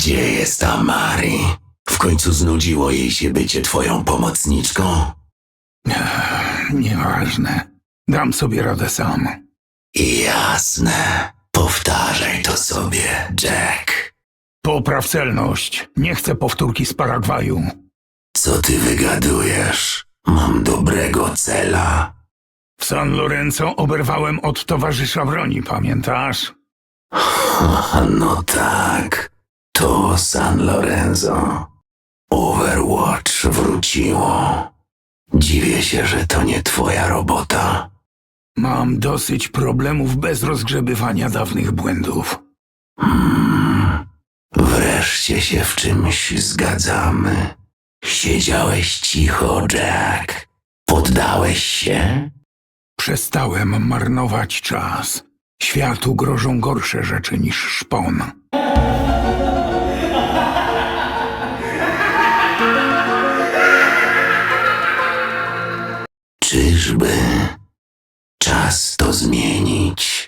Gdzie jest ta Mari? W końcu znudziło jej się bycie twoją pomocniczką? Nieważne. Dam sobie radę sam. Jasne. Powtarzaj to sobie, Jack. Popraw celność. Nie chcę powtórki z Paragwaju. Co ty wygadujesz? Mam dobrego cela. W San Lorenzo oberwałem od towarzysza broni, pamiętasz? No tak, to San Lorenzo. Overwatch wróciło. Dziwię się, że to nie twoja robota. Mam dosyć problemów bez rozgrzebywania dawnych błędów. Hmm, wreszcie się w czymś zgadzamy. Siedziałeś cicho, Jack. Poddałeś się? Przestałem marnować czas. Światu grożą gorsze rzeczy niż szpon. Czyżby czas to zmienić?